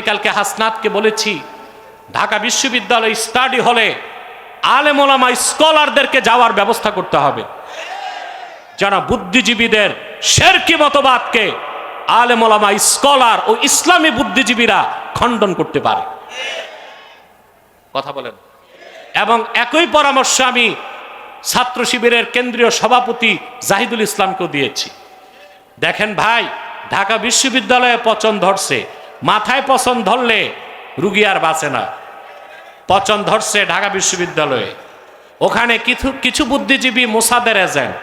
আমি কালকে হাসনাতকে বলেছি, ঢাকা বিশ্ববিদ্যালয় স্টাডি হলে আলেমোলামা স্কলারদেরকে যাওয়ার ব্যবস্থা করতে হবে। যেন বুদ্ধিজীবীদের শেরকি মতবাদকে আলেমোলামা স্কলার ও ইসলামী বুদ্ধিজীবীরা খণ্ডন করতে পারে। কথা বলেন। এবং একই পরামর্শ আমি ছাত্র শিবিরের কেন্দ্রীয় সভাপতি জাহিদুল ইসলামকেও দিয়েছি। দেখেন ভাই, ঢাকা বিশ্ববিদ্যালয়ে পচন ধরছে। মাথায় পচন ধরলে রুগী আর বাঁচে না। পচন ধরছে ঢাকা বিশ্ববিদ্যালয়ে। ওখানে কিছু কিছু বুদ্ধিজীবী মোসাদের এজেন্ট,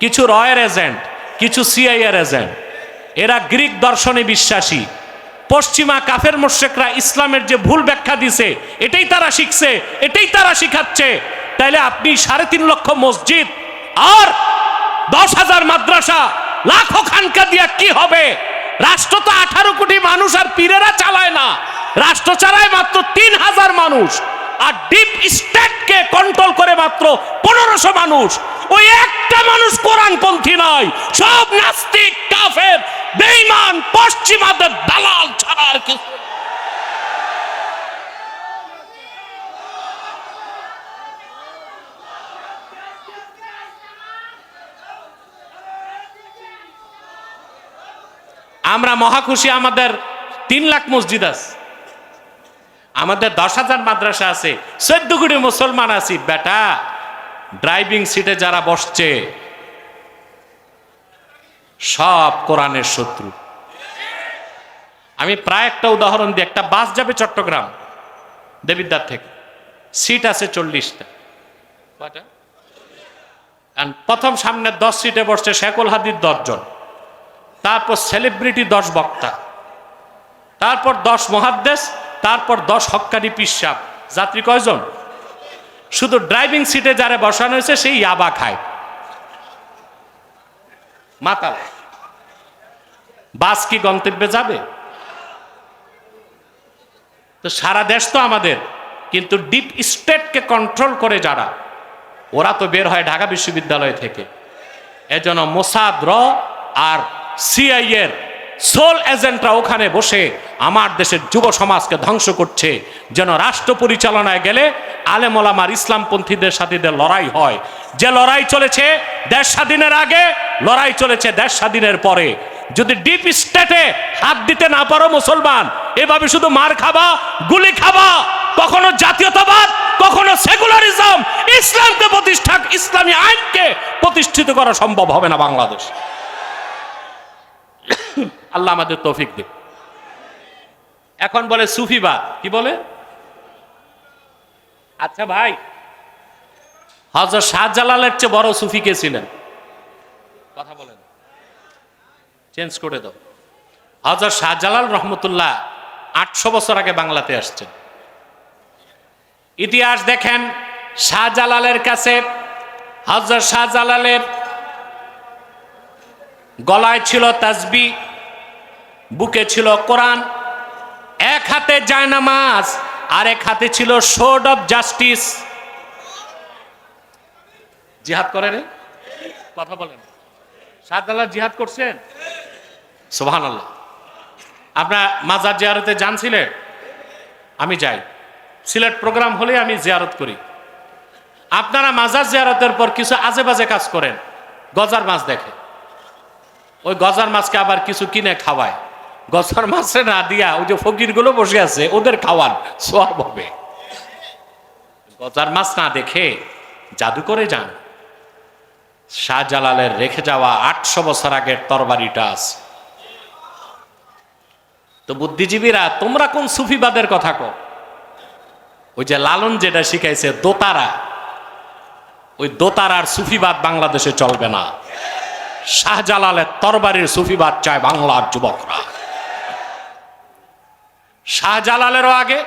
কিছু রয়ের এজেন্ট, কিছু সিআইএর এজেন্ট। এরা গ্রিক দর্শনে বিশ্বাসী। পশ্চিমা কাফের মোশেকরা ইসলামের যে ভুল ব্যাখ্যা দিছে, এটাই তারা শিখছে, এটাই তারা শিখাচ্ছে। তাইলে আপনি সাড়ে তিন লক্ষ মসজিদ আর দশ হাজার মাদ্রাসা লাখো খানকা দিয়া কি হবে? রাষ্ট্র তো আঠারো কোটি মানুষ আর পীরেরা চালায় না। রাষ্ট্র চালায় মাত্র তিন হাজার মানুষ। আর ডিপ স্টেটকে কন্ট্রোল করে মাত্র পনেরোশো মানুষ। ওই একটা মানুষ কোরআনপন্থী নয়। সব নাস্তিক, কাফের বেইমান পশ্চিমাদের দালাল ছাড়া আর কিছু আমরা মহাখুশি আমাদের তিন লাখ মসজিদ আছে। আমাদের দশ হাজার মাদ্রাসা আছে চোদ্দ কোটি মুসলমান আছি। বেটা ড্রাইভিং সিটে যারা বসছে সব কোরআনের শত্রু। আমি প্রায় একটা উদাহরণ দিই একটা বাস যাবে চট্টগ্রাম দেবিদ্বার থেকে। সিট আছে চল্লিশটা? প্রথম সামনে দশ সিটে বসছে শেকুল হাদির দশজন। তারপর সেলিব্রিটি দশ বক্তা। তারপর দশ মহাদ্দেশ, তারপর দশ হক্কানি পিসাব যাত্রী কয়জন? শুধু ড্রাইভিং সিটে যারা বসানো হয়েছে, সেই ইয়াবা খায়। মাতাল। বাস কি গন্তব্যে যাবে? তো সারা দেশ তো আমাদের, কিন্তু ডিপ স্টেটকে কন্ট্রোল করে যারা, ওরা তো বের হয় ঢাকা বিশ্ববিদ্যালয় থেকে। এজন্য মোসাদ র আর সিআই এর সোল এজেন্টরা ওখানে বসে আমার দেশের যুব সমাজকে ধ্বংস করছে, যেন রাষ্ট্র পরিচালনায় গেলে আলেমলামার ইসলামপন্থীদের সাথে লড়াই হয়। যে লড়াই চলেছে দেশ স্বাধীনের আগে, লড়াই চলেছে দেশ স্বাধীনের পরে। যদি ডিপ স্টেটে হাত দিতে না পারো মুসলমান, এভাবে শুধু মার খাবা, গুলি খাবা, কখনো জাতীয়তাবাদ, কখনো সেকুলারিজম, ইসলামকে প্রতিষ্ঠা, ইসলামী আইনকে প্রতিষ্ঠিত করা সম্ভব হবে না বাংলাদেশ। আল্লাহ আমাদের তৌফিক দিক এখন বলে সুফিবাদ কি বলে? আচ্ছা ভাই হজরত শাহজালালের চেয়ে বড় সুফি কে ছিলেন? কথা বলেন। চেঞ্জ করে দাও। হজরত শাহজালাল রহমতুল্লাহ আটশো বছর আগে বাংলাতে আসছেন। ইতিহাস দেখেন, শাহজালালের কাছে হজরত শাহজালালের গলায় ছিল তাসবি বুকে ছিল কোরআন, এক হাতে জায়নামাজ আর এক হাতে ছিল শোড অফ জাস্টিস জিহাদ করে রে কথা বলেন। শাহজালাল জিহাদ করছেন? সোহান আল্লাহ আপনার মাজার জিয়ারতে যান সিলেট আমি যাই। সিলেট প্রোগ্রাম হলে আমি জিয়ারত করি। আপনারা মাজার জিয়ারতের পর কিছু আজে বাজে কাজ করেন, গজার মাছ দেখে। ওই গজার মাছকে আবার কিছু কিনে খাওয়ায়। গজার মাছে না দিয়া ওই যে ফকিরগুলো বসে আছে, ওদের খাওয়ান সব হবে। গজার মাছ না দেখে জাদু করে যান। শাহজালালের রেখে যাওয়া আটশো বছর আগের তরবারিটা আছে। তো বুদ্ধিজীবীরা, তোমরা কোন সুফিবাদের কথা কো ওই যে লালন যেটা শিখাইছে, দোতারা। ওই দোতারার সুফিবাদ বাংলাদেশে চলবে না। শাহজালালের তরবারির সুফিবাদ চায় বাংলার যুবকরা। শাহজালালেরও আগে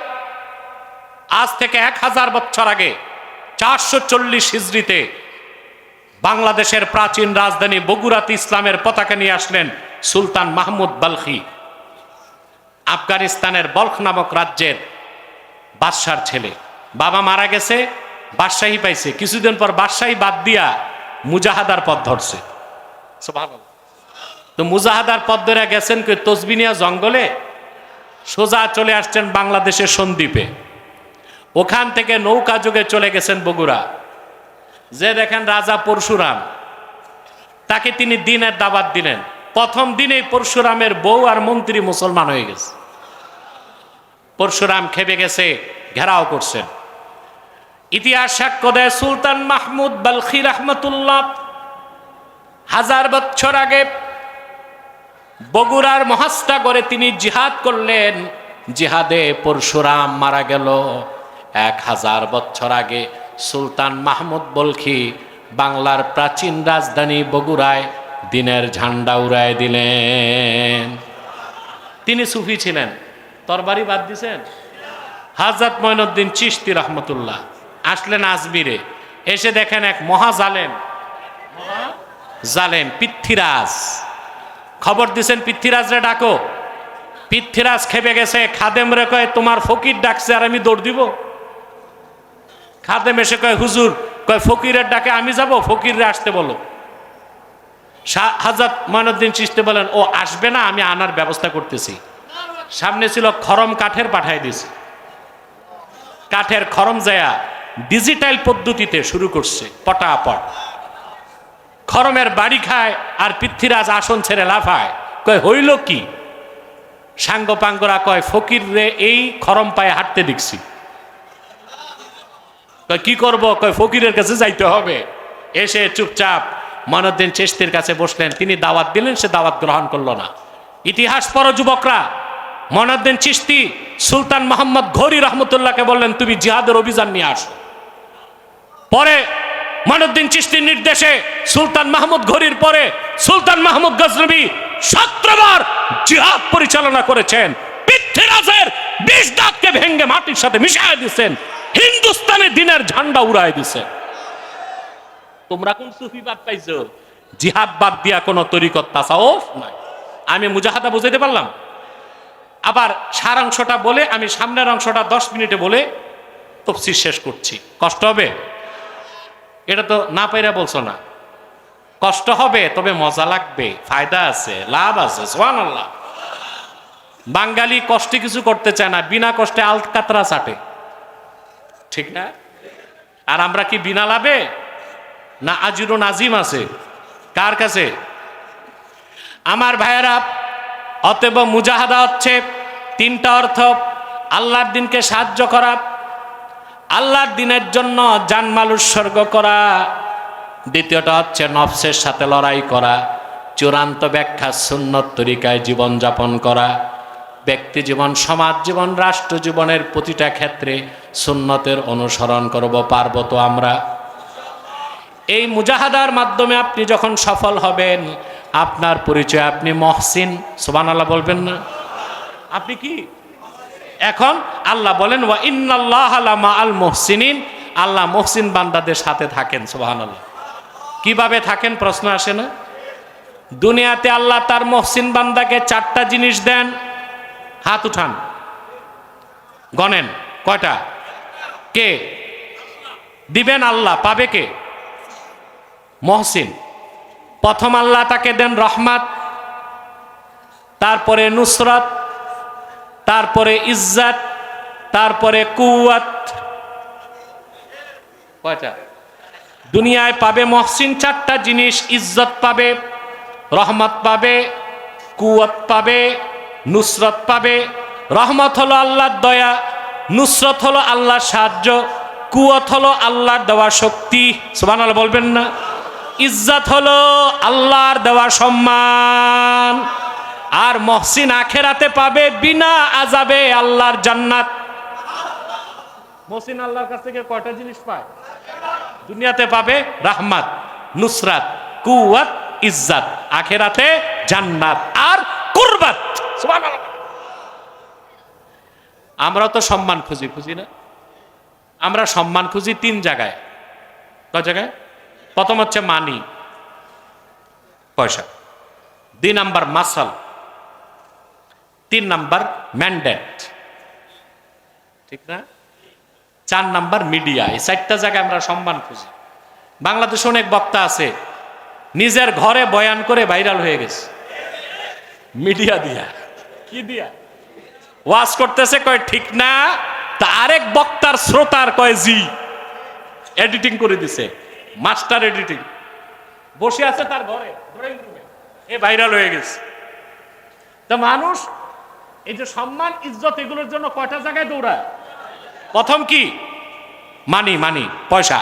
আজ থেকে এক হাজার বছর আগে চারশো চল্লিশ হিজড়িতে বাংলাদেশের প্রাচীন রাজধানী বগুড়াতে ইসলামের পতাকা নিয়ে আসলেন সুলতান মাহমুদ বালখি। আফগানিস্তানের বলখ নামক রাজ্যের বাদশার ছেলে। বাবা মারা গেছে বাদশাহী পাইছে। কিছুদিন পর বাদশাহী বাদ দিয়া মুজাহাদার পথ ধরছে। তো মুজাহাদার পথ ধরে গেছেন কে তসবিনিয়া জঙ্গলে? সোজা চলে আসছেন বাংলাদেশের সন্দ্বীপে। ওখান থেকে নৌকা যুগে চলে গেছেন বগুড়া। যে দেখেন রাজা পরশুরাম, তাকে তিনি দিনের দাবাত দিলেন। প্রথম দিনেই পরশুরামের বউ আর মন্ত্রী মুসলমান হয়ে গেছে। পরশুরাম খেপে গেছে, ঘেরাও করছেন ইতিহাস সাক্ষ্য দেয় সুলতান মাহমুদ বালখি রহমতুল্লাহ। হাজার বছর আগে বগুড়ার মহাস্তাগরে তিনি জিহাদ করলেন। জিহাদে পরশুরাম মারা গেল। এক হাজার বছর আগে সুলতান মাহমুদ বলখি বাংলার প্রাচীন রাজধানী বগুড়ায় দিনের ঝান্ডা উড়ায় দিলেন। তিনি সুফি ছিলেন। তরবারি বাদ দিছেন? হাজরত মঈনুদ্দিন চিশতি রহমতুল্লাহ। আসলেন আজমিরে। এসে দেখেন এক মহা জালেম জালেম, পৃথ্বীরাজ। খবর দিছেন পৃথ্বীরাজ রে ডাকো। পৃথ্বীরাজ খেপে গেছে। খাদেম রে কয়, তোমার ফকির ডাকছে আর আমি দৌড় দিব। খাদেম এসে কয়, হুজুর, কয়, ফকিরের ডাকে আমি যাব? ফকির আসতে বলো। হাজরত মঈনুদ্দিন চিশতি বলেন, ও আসবে না, আমি আনার ব্যবস্থা করতেছি। সামনে ছিল খরম কাঠের পাঠাই দিছি কাঠের খরম জায়া ডিজিটাল পদ্ধতিতে শুরু করছে, পটাপট। খরমের বাড়ি খায় আর পৃথ্বীরাজ আসন ছেড়ে লাফায়। কয়, হইল কি? সাঙ্গ পাঙ্গরা কয়, ফকির রে, এই খরম পায়ে হাঁটতে দেখছি। কয়, কি করব? কয়, ফকিরের কাছে যাইতে হবে। এসে চুপচাপ মনুদ্দিন চেস্তির কাছে বসলেন। তিনি দাওয়াত দিলেন, সে দাওয়াত গ্রহণ করল না। ইতিহাস পর যুবকরা। মনুদ্দিন চিস্তি সুলতান মোহাম্মদ ঘড়ি রহমতুল্লাহকে বললেন, তুমি জিহাদের অভিযান নিয়ে আসো। পরে মনুদ্দিন চিস্তির নির্দেশে সুলতান মাহমুদ ঘড়ির পরে সুলতান মাহমুদ গজনবী সতেরোবার জিহাদ পরিচালনা করেছেন। পৃথ্বীরাজের বিষ দাঁতকে ভেঙ্গে মাটির সাথে মিশাই দিচ্ছেন হিন্দুস্তানে দিনের ঝান্ডা উড়াই দিছে তোমরা কোন সুফি বাদ পাইছো? জিহাদ বাদ দিয়া কোনো তরিকত তাসাউফ নাই। আমি মুজাহাদা বুঝাইতে পারলাম? আবার সারাংশটা বলে, আমি সামনের অংশটা দশ মিনিটে বলে তফসির শেষ করছি। কষ্ট হবে? এটা তো না পাইরা বলছো না। কষ্ট হবে, তবে মজা লাগবে, ফায়দা আছে, লাভ আছে বাঙালি কষ্টে কিছু করতে চায় না, বিনা কষ্টে আল কাতরা চাটে। ঠিক না? আর আমরা কি বিনা লাভে? না আজিরো নাজিম আছে। কার কাছে? আমার ভাইয়েরা, অতএব মুজাহাদা হচ্ছে তিনটা অর্থ। আল্লাহর দিনকে সাহায্য করা আল্লাহর দিনের জন্য জানমাল উৎসর্গ করা। দ্বিতীয়টা হচ্ছে নফসের সাথে লড়াই করা। চূড়ান্ত ব্যাখ্যা সুন্নত তরিকায় জীবনযাপন করা। ব্যক্তি জীবন, সমাজ জীবন, রাষ্ট্র জীবনের প্রতিটা ক্ষেত্রে সুন্নতের অনুসরণ করব, পারব তো আমরা। এই মুজাহাদার মাধ্যমে আপনি যখন সফল হবেন, আপনার পরিচয় আপনি মহসিন সোবান আল্লাহ বলবেন না? আপনি কি? এখন আল্লাহ বলেন, ওয়া ইন্নাল্লাহ আলামা আল মহসিনিন। আল্লাহ মহসিন বান্দাদের সাথে থাকেন সোবাহান আল্লাহ কীভাবে থাকেন প্রশ্ন আসে না? দুনিয়াতে আল্লাহ তার মহসিন বান্দাকে চারটা জিনিস দেন। হাত উঠান। গনেন কয়টা? কে? দিবেন আল্লাহ, পাবে কে? মহসিন। প্রথম আল্লাহ তাকে দেন রহমাত, তারপরে নুসরত তারপরে ইজ্জাত, তারপরে কুয়াত কয়টা দুনিয়ায় পাবে মহসিন চারটা জিনিস, ইজ্জত পাবে, রহমত পাবে কুয়াত পাবে, নুসরত পাবে। রহমত হলো আল্লাহর দয়া, নুসরত হলো আল্লাহর সাহায্য কুয়াত হলো আল্লাহর দেওয়া শক্তি। সুবান বলবেন না? ইজ্জত হলো আল্লাহর দেওয়া সম্মান। আর মহসিন আখেরাতে পাবে বিনা আজাবে আল্লাহর জান্নাত। মহসিন আল্লাহর কাছ থেকে কয়টা জিনিস পায়? দুনিয়াতে পাবে রাহমাত, নুসরাত কুয়াত ইজ্জাত, আখেরাতে জান্নাত আর কুরবাত। আমরা তো সম্মান খুঁজি খুঁজি না। আমরা সম্মান খুঁজি তিন জায়গায়। কয় জায়গায়? প্রথম হচ্ছে মানি, পয়সা। দুই নাম্বার মাসাল তিন নাম্বার ম্যান্ডেট ঠিক না? চার নাম্বার মিডিয়া এই চারটা জায়গায় আমরা সম্মান খুঁজি। বাংলাদেশে অনেক বক্তা আছে, নিজের ঘরে বয়ান করে ভাইরাল হয়ে গেছে। মিডিয়া দিয়া। কি দিয়া? ওয়াজ করতেছে, কয়, ঠিক না? তা আরেক বক্তার শ্রোতার কয়, জি। এডিটিং করে দিছে। মাস্টার এডিটিং বসে আছে তার ঘরে ড্রয়িং রুমে এ। ভাইরাল হয়ে গেছে। তা মানুষ এই যে সম্মান ইজ্জত এগুলোর জন্য কয়টা জায়গায় দৌড়ায়? প্রথম কি? মানি মানি পয়সা।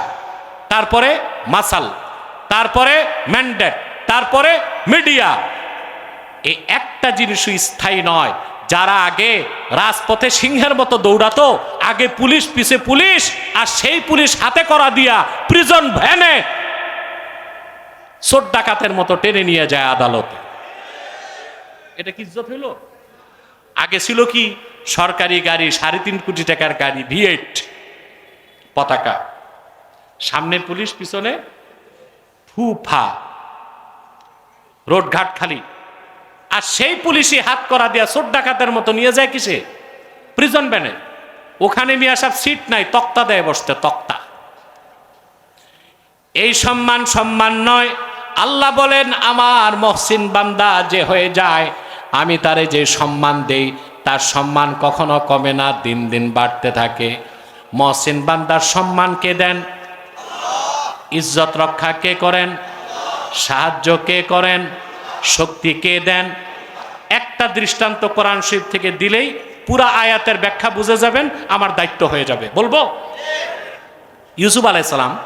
তারপরে মাসাল তারপরে ম্যান্ডেট তারপরে মিডিয়া। এই একটা জিনিসই স্থায়ী নয় যারা আগে রাজপথে সিংহের মতো দৌড়াতো আগে পুলিশ পিছে পুলিশ আর সেই পুলিশ হাতে করা দিয়া প্রিজন ভ্যানে চোর ডাকাতের মতো টেনে নিয়ে যায় আদালতে। এটা কি ইজ্জত হইল? আগে ছিল কি? সরকারি গাড়ি, সাড়ে তিন কোটি টাকার গাড়ি ভিএট পতাকা। সামনে পুলিশ, পিছনে ফুফা। রোডঘাট খালি। আর সেই পুলিশই হাত করা দিয়া চোর ডাকাতের মতো নিয়ে যায় কিসে? প্রিজন ব্যানে ওখানে নিয়ে সব সিট নাই, তক্তা দেয় বসতে, তক্তা। এই সম্মান সম্মান নয়। আল্লাহ বলেন, আমার মহসিন বান্দা যে হয়ে যায় আমি তারে যে সম্মান দেই, তার সম্মান কখনো কমে না, দিন দিন বাড়তে থাকে। মহসিন বান্দার সম্মান কে দেন? ইজ্জত রক্ষা কে করেন? সাহায্য কে করেন? শক্তি কে দেন? একটা দৃষ্টান্ত কোরআন শরীফ থেকে দিলেই পুরা আয়াতের ব্যাখ্যা বুঝে যাবেন, আমার দায়িত্ব হয়ে যাবে। বলব? ইউসুফ আলাইসালাম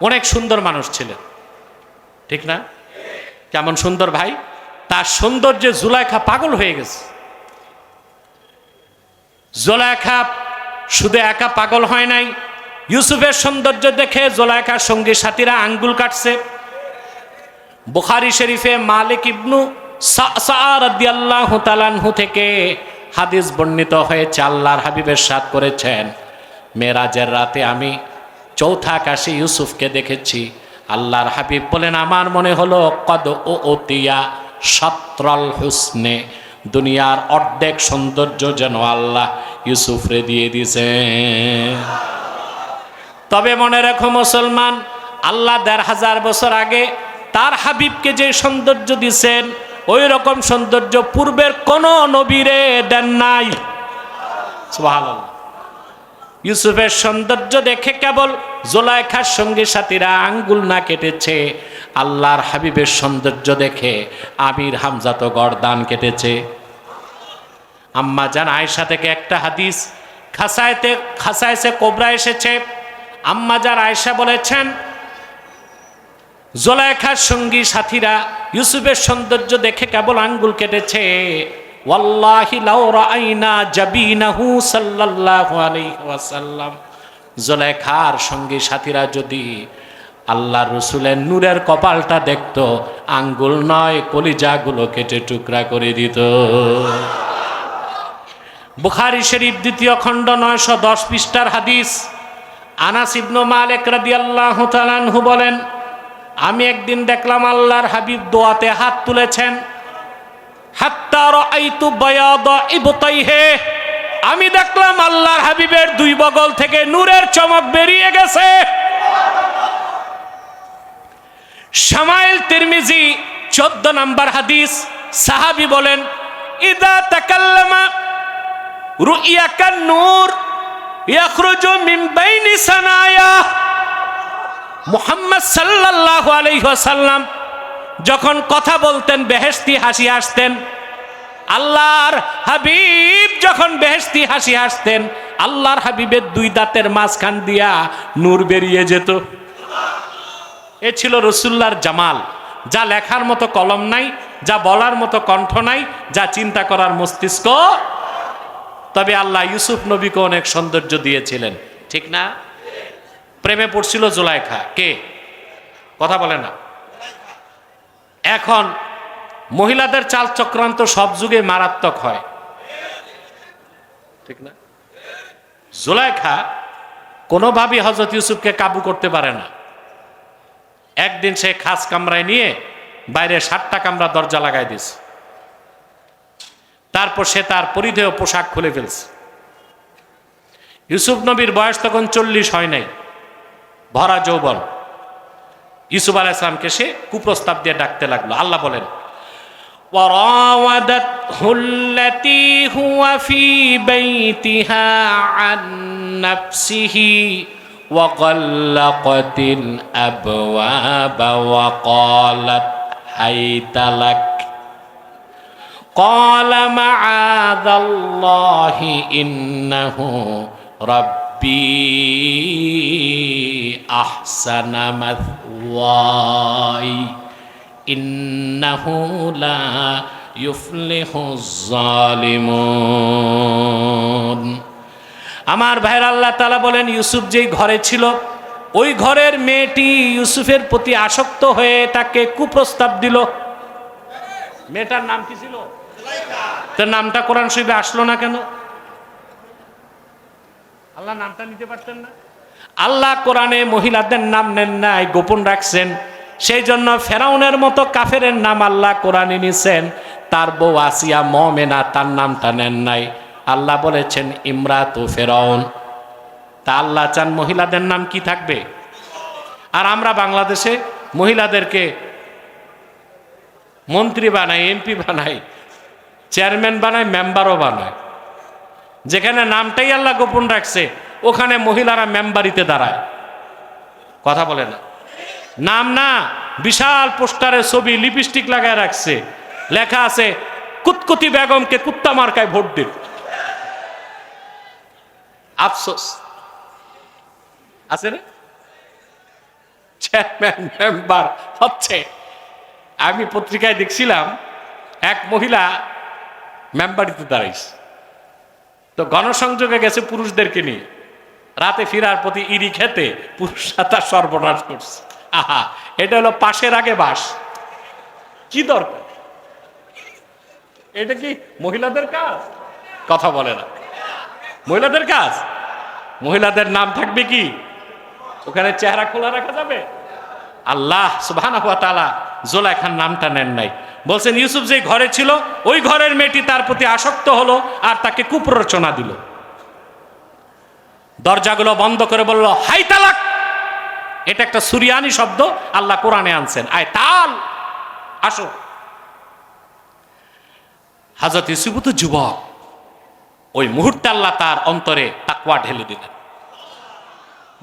অনেক সুন্দর মানুষ ছিলেন। ঠিক না? কেমন সুন্দর ভাই? তার সৌন্দর্যে জুলাইখা পাগল হয়ে গেছে। জোলাইখা শুধু একা পাগল হয় নাই, ইউসুফের সৌন্দর্য দেখে জোলাইখার সঙ্গী সাথীরা আঙ্গুল কাটছে। বুখারি শরীফে মালিক ইবনু সারাদিয়াল্লাহু তালানহু থেকে হাদিস বর্ণিত হয়েছে, আল্লাহর হাবিবের সাথ করেছেন, মেরাজের রাতে আমি চৌথা আকাশে ইউসুফকে দেখেছি। আল্লাহর হাবিব বলেন, আমার মনে হলো, কদ ও অতিয়া সত্রল হুসনে, দুনিয়ার অর্ধেক সৌন্দর্য যেন আল্লাহ ইউসুফরে দিয়ে দিছে তবে মনে রেখো মুসলমান, আল্লাহ দেড় হাজার বছর আগে তার হাবিবকে যে সৌন্দর্য দিছেন ওই রকম সৌন্দর্য পূর্বের কোন নবীরে দেন নাই সুবহানাল্লাহ। ইউসুফের সৌন্দর্য দেখে কেবল জোলাইখার সঙ্গে সাথীরা আঙ্গুল না কেটেছে, আল্লাহর হাবিবের সৌন্দর্য দেখে আমির হামজাত গরদান কেটেছে। আম্মা জান আয়সা থেকে একটা হাদিস, খাসায়তে, খাসায়সে কোবরা এসেছে। আম্মা যার আয়সা বলেছেন, জোলাইখার সঙ্গী সাথীরা ইউসুফের সৌন্দর্য দেখে কেবল আঙ্গুল কেটেছে। ওয়াসাল্লাম। জোলাইখার সঙ্গী সাথীরা যদি আল্লাহ রসুলের নূরের কপালটা দেখতো, আঙ্গুল নয় কলিজা কলিজাগুলো কেটে টুকরা করে দিত। বুখারি শরীফ দ্বিতীয় খণ্ড নয়শো দশ পৃষ্ঠার হাদিস। আনাস ইবনু মালিক রাদিয়াল্লাহু তাআলাহু বলেন, আমি একদিন দেখলাম আল্লাহর হাবিব দোয়াতে হাত তুলেছেন আমি দেখলাম আল্লাহর হাবিবের দুই বগল থেকে নূরের চমক বেরিয়ে গেছে। শামাইল তিরমিজি চোদ্দ নম্বর হাদিস, সাহাবি বলেন, ইদা তাকাল্লামা রুইয়াকান নূর ইয়াখরুজু মিন বাইনি সানায়া। মুহাম্মদ সাল্লাল্লাহু আলাইহি ওয়াসাল্লাম যখন কথা বলতেন, বেহেশতি হাসি আসতেন আল্লাহর হাবিব যখন বেহেশতি হাসি আসতেন আল্লাহর হাবিবের দুই দাঁতের মাঝখান দিয়া নূর বেরিয়ে যেত। এ ছিল রসুল্লার জামাল। যা লেখার মতো কলম নাই, যা বলার মতো কণ্ঠ নাই, যা চিন্তা করার মস্তিষ্ক। তবে আল্লাহ ইউসুফ নবীকে অনেক সৌন্দর্য দিয়েছিলেন। ঠিক না? প্রেমে পড়ছিল জোলাইখা। কে? কথা বলে না। এখন মহিলাদের চাল চক্রান্ত সব যুগে মারাত্মক হয়। ঠিক না? জোলাইখা কোনোভাবেই হজরত ইউসুফকে কাবু করতে পারে না। একদিন সে খাস কামরায় নিয়ে বাইরে সাতটা কামরা দরজা লাগাই দিছে তারপর সে তার পরিধেয় পোশাক খুলে ফেলছে। ইউসুফ নবীর বয়স তখন চল্লিশ হয় নাই। ভরা যৌবন। ইউসুফ আলাইসলামকে সে কুপ্রস্তাব দিয়ে ডাকতে লাগলো আল্লাহ বলেন وراودته التي هو في بيتها عن نفسه وغلقت الابواب وقالت هيت لك قال معاذ الله انه ربي احسن مثواي انه لا يفلح الظالمون আমার ভাইয়ের আল্লাহ তালা বলেন ইউসুফ যেই ঘরে ছিল ওই ঘরের মেয়েটি ইউসুফের প্রতি আসক্ত হয়ে তাকে কুপ্রস্তাব দিল মেয়েটার নাম কি ছিল তার নামটা কোরআন শরীফে আসলো না কেন আল্লাহ নামটা নিতে পারতেন না। আল্লাহ কোরআনে মহিলাদের নাম নেন নাই, গোপন রাখছেন। সেই জন্য ফেরাউনের মতো কাফেরের নাম আল্লাহ কোরআনে নিছেন। তার বউ আসিয়া মমেনা তার নামটা নেন নাই। আল্লাহ বলেছেন, ইমরাত ও ফেরাউন। তা আল্লাহ চান মহিলাদের নাম কি থাকবে? আর আমরা বাংলাদেশে মহিলাদেরকে মন্ত্রী বানাই, এমপি বানাই, চেয়ারম্যান বানাই, মেম্বারও বানায় যেখানে নামটাই আল্লাহ গোপন রাখছে, ওখানে মহিলারা মেম্বারিতে দাঁড়ায়। কথা বলে না। নাম না, বিশাল পোস্টারে ছবি, লিপস্টিক লাগায় রাখছে। লেখা আছে, কুতকুতি বেগমকে কুত্তা মার্কায় ভোট দিন আফসোস। আছে না? মেম্বার হচ্ছে। আমি পত্রিকায় দেখছিলাম, এক মহিলা মেম্বারিতে দাঁড়াইছে। তো গণসংযোগে গেছে পুরুষদেরকে নিয়ে। রাতে ফিরার প্রতি ইরি খেতে পুরুষরা তার সর্বনাশ করছে। আহা, এটা হলো পাশের আগে বাস। কি দরকার? এটা কি মহিলাদের কাজ? কথা বলে না। মহিলাদের কাজ? মহিলাদের নাম থাকবে কি? ওখানে চেহারা খোলা রাখা যাবে? আল্লাহ তাআলা জোলাইখার নামটা নেন নাই। বলছেন, ইউসুফ যে ঘরে ছিল, ওই ঘরের মেয়েটি তার প্রতি আসক্ত হলো আর তাকে কুপ্ররচনা দিল। দরজাগুলো বন্ধ করে বলল, হাই তালাক! এটা একটা সুরিয়ানি শব্দ, আল্লাহ কোরআনে আনছেন। আয়, তাল! আসো। হাজরত ইউসুফ তো যুবক। ওই মুহূর্তে আল্লাহ তার অন্তরে তাকওয়া ঢেলে দিলেন।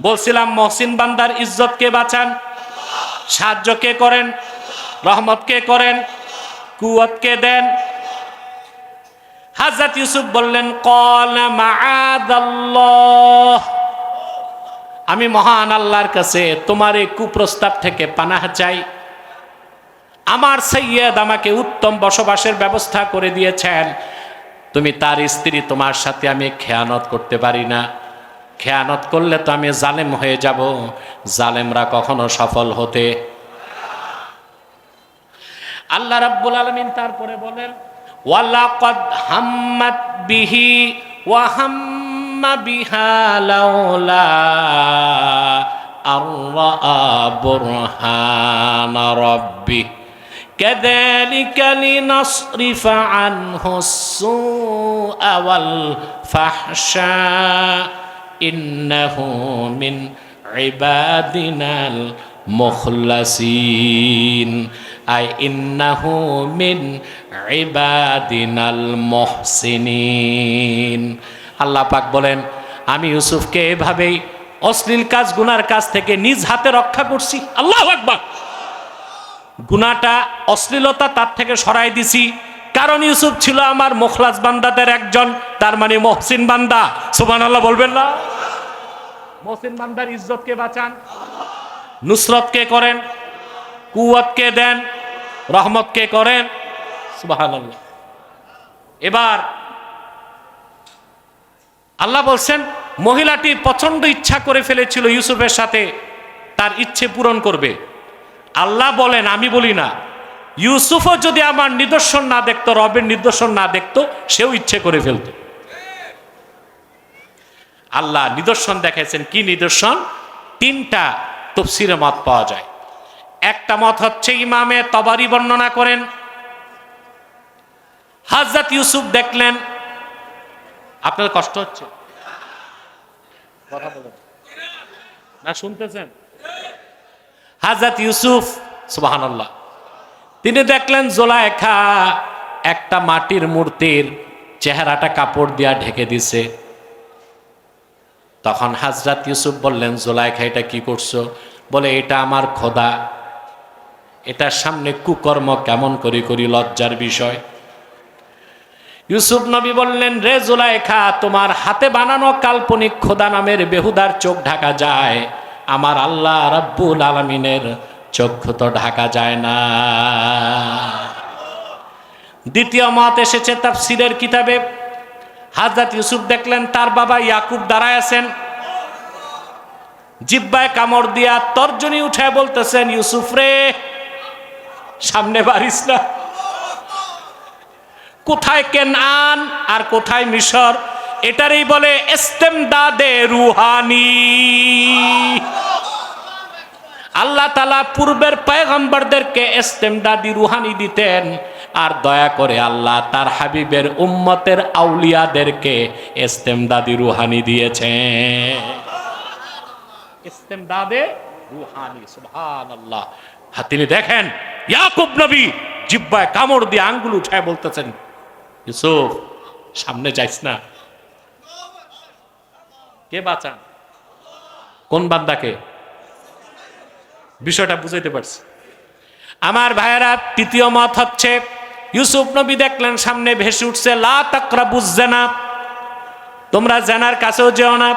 বলছিলাম, মহসিন বান্দার ইজ্জত কে বাঁচান? সাহায্য কে করেন? রহমত কে করেন? কুয়ত কে দেন। হাজরত ইউসুফ বললেন, কল মাআদাল্লাহ। আমি মহান আল্লাহর কাছে তোমার এই কুপ্রস্তাব থেকে পানাহ চাই। আমার সৈয়দ আমাকে উত্তম বসবাসের ব্যবস্থা করে দিয়েছেন। তুমি তার স্ত্রী তোমার সাথে আমি খেয়ানত করতে পারি না। খেয়ানত করলে তো আমি জালেম হয়ে যাব। জালেমরা কখনো সফল হতে আল্লাহ রাব্বুল আলামিন তারপরে বলেন ওয়ালাকাদ হাম্মাত বিহি ওয়া হাম্মা বিহা লাউলা আররা বুরহান রাব্বি كذلك لنصرف عنه السوء والفحشاء إنه من عبادنا المخلصين আই ইন্নাহু মিন ইবাদিনাল মুহসিনিন। আল্লাহ পাক বলেন, আমি ইউসুফকে এভাবেই অশ্লীল কাজ, গুনার কাজ থেকে নিজ হাতে রক্ষা করছি। আল্লাহু আকবার। গুনাটা, অশ্লীলতা তার থেকে সরাই দিছি। কারণ ইউসুফ ছিল আমার মোখলাস বান্দাদের একজন, তার মানে মহসিন বান্দা। সুবহানাল্লাহ বলবেন না? মহসিন বান্দার ইজ্জতকে বাঁচান। নুসরতকে করেন। কুয়াত কে দেন রহমত কে করেন সুবাহান এবার আল্লাহ বলছেন মহিলাটি প্রচণ্ড ইচ্ছা করে ফেলেছিল ইউসুফের সাথে, তার ইচ্ছে পূরণ করবে। আল্লাহ বলেন, আমি বলি না, ইউসুফও যদি আমার নিদর্শন না দেখতো, রবের নিদর্শন না দেখতো, সেও ইচ্ছে করে ফেলতো। আল্লাহ নিদর্শন দেখাইছেন, কি নিদর্শন? তিনটা তফসিরে মত পাওয়া যায়। একটা মত হচ্ছে ইমামে তবারি বর্ণনা করেন। হাজরত ইউসুফ দেখলেন আপনার কষ্ট হচ্ছে? কথা বলেন। না শুনতেছেন? হাজরত ইউসুফ সুবাহান্লাহ তিনি দেখলেন জোলাইখা একটা মাটির মূর্তির চেহারাটা কাপড় দিয়া ঢেকে দিছে। তখন হাজরাত ইউসুফ বললেন জোলাইখা এটা কি করছ? বলে এটা আমার খোদা। এটার সামনে কুকর্ম কেমন করি করি লজ্জার বিষয়। ইউসুফ নবী বললেন, রে জুলাইখা, তোমার হাতে বানানো কাল্পনিক খোদা নামের বেহুদার চোখ ঢাকা যায়। আমার আল্লাহ রাব্বুল আলমিনের চক্ষু তো ঢাকা যায় না। দ্বিতীয় মত এসেছে তাফসিরের কিতাবে। হাজরত ইউসুফ দেখলেন, তার বাবা ইয়াকুব দাঁড়ায় আছেন। জিব্বায় কামড় দিয়া তর্জনী উঠে বলতেছেন, ইউসুফ রে সামনে বাড়িস না। কোথায় কেনান আর কোথায় মিশর, এটারই বলে রুহানি। আল্লাহ তালা পূর্বের পয়গম্বরদেরকে ইস্তেমদাদি রুহানি দিতেন, আর দয়া করে আল্লাহ তার হাবিবের উম্মতের আউলিয়াদেরকে ইস্তেমদাদি রুহানি দিয়েছেন। ইস্তেমদাদে রুহানি, সুবহানাল্লাহ। তিনি দেখেন, ইয়াকুব নবী জিব্বায় কামড় দিয়ে আঙ্গুল উঠায় বলতেছেন, ইউসুফ, সামনে যাইস না। কে বাঁচান? কোন বান্দাকে? বিষয়টা বুঝাইতে পারছি। আমার ভাইয়েরা, তৃতীয় মত হচ্ছে, ইউসুফ নবী দেখলেন, সামনে ভেসে উঠছে, লা তাকরা বুঝছে না তোমরা জানার কাছেও যেও না।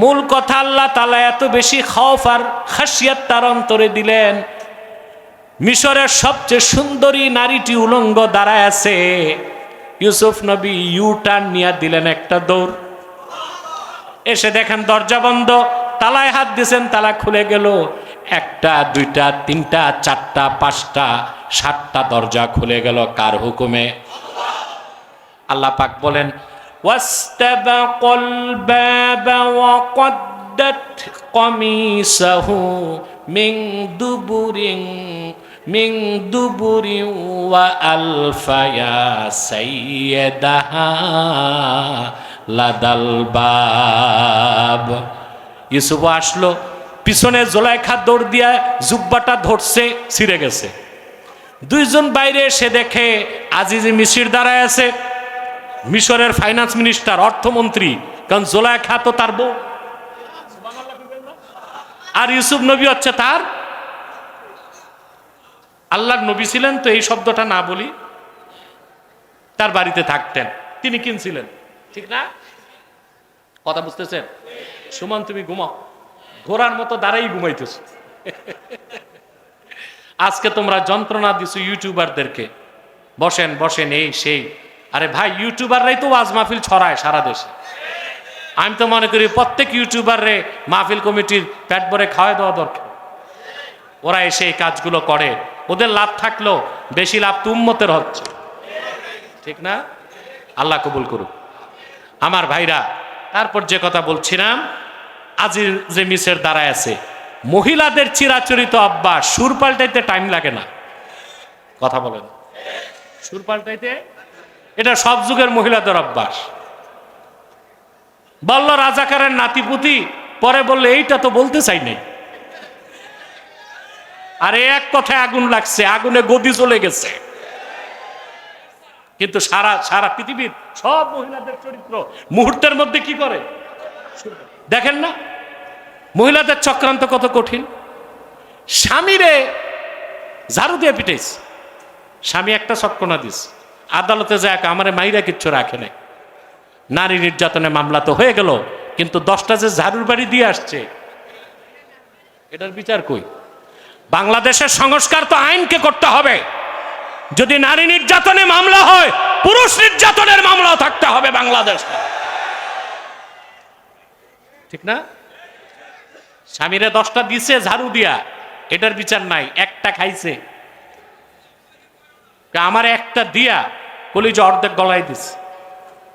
মূল কথা আল্লাহ তালা এত বেশি খৌফ আর খাসিয়াত তার অন্তরে দিলেন। মিশরের সবচেয়ে সুন্দরী নারীটি উলঙ্গ দাঁড়ায় আছে। ইউসুফ নবী ইউ টার্ন নিয়ে দিলেন একটা দৌড়। এসে দেখেন দরজা বন্ধ, তালায় হাত দিয়েছেন, তালা খুলে গেল। একটা, দুইটা, তিনটা, চারটা, পাঁচটা, সাতটা দরজা খুলে গেল কার হুকুমে? আল্লাহ পাক বলেন واستبقوا الباب وقدت قميصه من دبر من دبر وألف يا سيدها لدى الباب ইউসুফ আসলো পিছনে জোলাইখা দৌড় দিয়া জুব্বাটা ধরছে ছিঁড়ে গেছে দুইজন বাইরে এসে দেখে আজিজি মিশির দাঁড়ায় আছে মিশরের ফাইন্যান্স মিনিস্টার অর্থমন্ত্রী, কারণ জোলাইখা তো তার বউ। আর ইউসুফ নবী হচ্ছে তার। আল্লাহর নবী ছিলেন তো এই শব্দটা না বলি তার বাড়িতে থাকতেন। তিনি কিনছিলেন। ঠিক না? কথা বুঝতেছেন? সুমন, তুমি ঘুমাও। ঘোরার মতো দাঁড়াই ঘুমাইতেছ। আজকে তোমরা যন্ত্রণা দিছো ইউটিউবারদেরকে বসেন বসেন, এই, সেই। আরে ভাই ইউটিউবাররাই তো ওয়াজ মাহফিল ছড়ায় সারা দেশে। আমি তো মনে করি প্রত্যেক ইউটিউবাররে মাহফিল কমিটির প্যাট ভরে খাওয়াই দেওয়া দরকার। ওরা এসে এই কাজগুলো করে। ওদের লাভ থাকলেও বেশি লাভ তো উম্মতের হচ্ছে। ঠিক না? আল্লাহ কবুল করুক। আমার ভাইরা, তারপর যে কথা বলছিলাম, আজির যে মিসের দ্বারায় আছে। মহিলাদের চিরাচরিত অভ্যাস, সুর পাল্টাইতে টাইম লাগে না। কথা বলেন। সুর পাল্টাইতে এটা সব যুগের মহিলাদের অভ্যাস। বলল রাজাকারের নাতিপুতি পরে বললে, এইটা তো বলতে চাই নাই। আরে এক কথায় আগুন লাগছে, আগুনে গদি চলে গেছে। কিন্তু সারা সারা পৃথিবীর সব মহিলাদের চরিত্র মুহূর্তের মধ্যে কি করে? দেখেন না? মহিলাদের চক্রান্ত কত কঠিন। স্বামীরে ঝাড়ু দিয়ে পিটাইছে। স্বামী একটা চক্রনা দিস আদালতে যায় আমারে মাইরা কিচ্ছু রাখে নাই। নারী নির্যাতনে মামলা তো হয়ে গেল, কিন্তু দশটা যে ঝাড়ুর বাড়ি দিয়ে আসছে, এটার বিচার কই? বাংলাদেশের সংস্কার তো আইনকে করতে হবে। যদি নারী নির্যাতনে মামলা হয়, পুরুষ নির্যাতনের মামলাও থাকতে হবে বাংলাদেশ। ঠিক না? স্বামীরে দশটা দিছে, ঝাড়ু দিয়া, এটার বিচার নাই, একটা খাইছে। আমার একটা দিয়া কলিজ অর্ধেক গলায় দিছে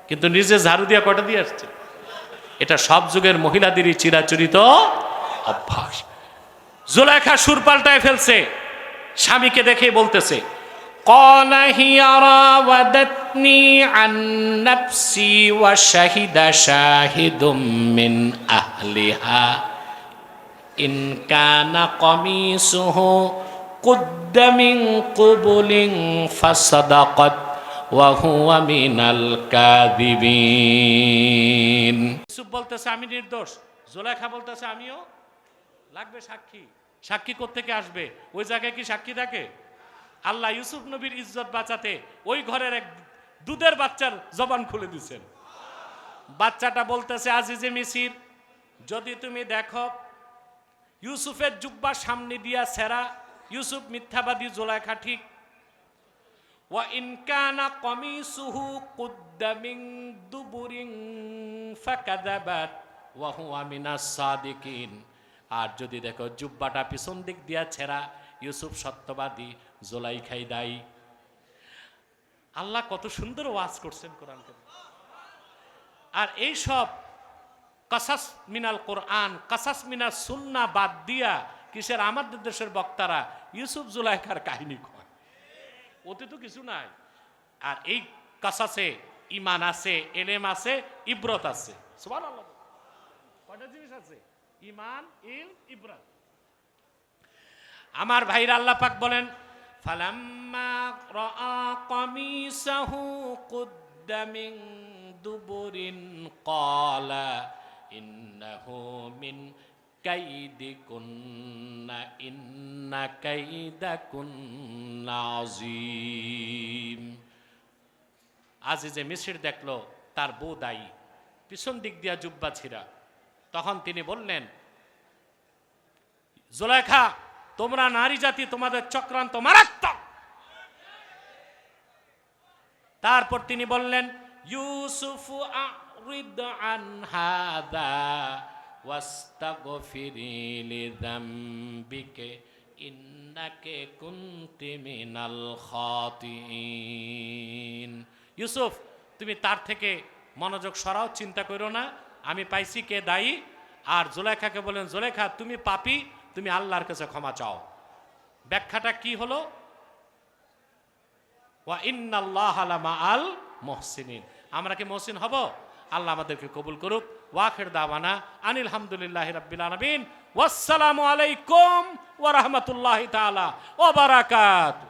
কিন্তু নিজে ঝাড়ু দিয়া কয়টা দিয়ে আসছে এটা সব যুগের মহিলাদেরই চিরাচরিত অভ্যাস জোলাইখা সুর পাল্টায় ফেলছে স্বামীকে দেখে বলতেছে قال هي راودتني عن نفسي وشهد شاهد من أهلها إن كان قميصه قد من قبل فصدقت وهو من الكاذبين ইউসুফ বলতেছে আমি নির্দোষ জোলেখা বলতেছে আমিও লাগবে সাক্ষী সাক্ষী থেকে আসবে ওই জায়গায় কি সাক্ষী থাকে আল্লাহ ইউসুফ নবীর ইজ্জত বাঁচাতে ওই ঘরের এক দুধের বাচ্চার জবান খুলে দিছেন বাচ্চাটা বলতেছে আজিজে মিসির যদি তুমি দেখো ইউসুফের জুব্বা সামনে দিয়া সেরা ইউসুফ মিথ্যাবাদী জোলাইখা ঠিক। ওয়া ইনকানা কুদ্দামিং দুবুরিং ওয়া হুয়া আর যদি দেখো জুব্বাটা পিছন দিক দিয়া ছেঁড়া, ইউসুফ সত্যবাদী, জোলাইখাই দায়ী। আল্লাহ কত সুন্দর ওয়াজ করছেন কোরআন আর এই সব কাসাস মিনাল কোরআন, কাসাস মিনাল সুন্না বাদ দিয়া কিসের আমাদের দেশের বক্তারা? ইউসুফ জুলাইখার কাহিনী কয়। ওতে তো কিছু নাই। আর এই কাসাসে ইমান আছে, এলেম আছে, ইব্রত আছে। জিনিস আছে? ইমান ইল, ইব্রত। আমার ভাইরা আল্লাহ পাক বলেন, ফালাম্মা রাআ কামিসাহু দুবুরিন মিন কাইদিকুন্না ইন্না কাইদাকুন্না আযীম আজিজে মিসির দেখল, তার বউ দায়ী। পিছন দিক দিয়া জুব্বা ছিঁড়া তখন তিনি বললেন জোলেখা তোমরা নারী জাতি, তোমাদের চক্রান্ত মারাত্মক! তারপর তিনি বললেন, ইউসুফ আন হাদা ওয়াস্তাগফিরি ইন্নাকে কুনতি মিনাল খাতিন ইউসুফ, তুমি তার থেকে মনোযোগ সরাও, চিন্তা করো না, আমি পাইছি কে দায়ী। আর জোলেখাকে বলেন জোলেখা তুমি পাপি, তুমি আল্লাহর কাছে ক্ষমা চাও। ব্যাখ্যাটা কি হলো? ওয়া ইন্নাল্লাহ আল মহসিনিন। আমরা কি মহসিন হব? আল্লাহ আমাদেরকে কবুল করুক। ওয়াখের দাওয়ানা আনিল হামদুলিল্লাহ রাব্বিল আলামিন। ওয়াসসালামু আলাইকুম ওয়া রাহমাতুল্লাহি তাআলা ওয়া বারাকাতুহু